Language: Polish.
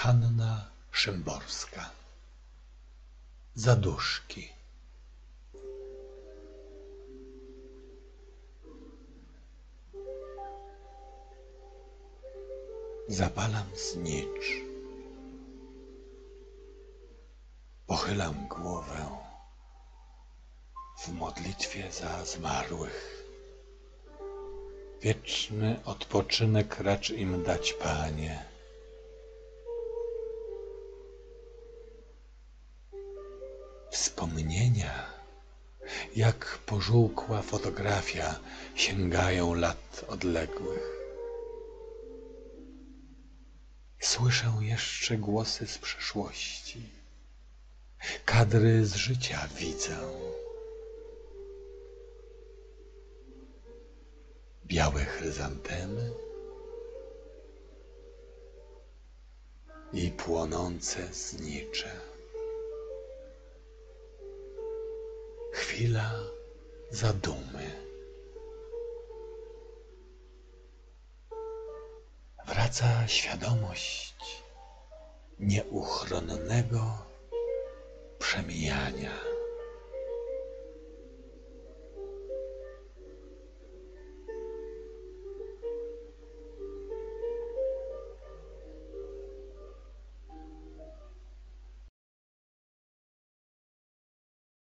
Hanna Szymborska Zaduszki Zapalam znicz Pochylam głowę w modlitwie za zmarłych. Wieczny odpoczynek racz im dać, Panie. Wspomnienia, jak pożółkła fotografia, sięgają lat odległych. Słyszę jeszcze głosy z przeszłości. Kadry z życia widzę. Białe chryzantemy i płonące znicze. Chwila zadumy. Wraca świadomość nieuchronnego przemijania.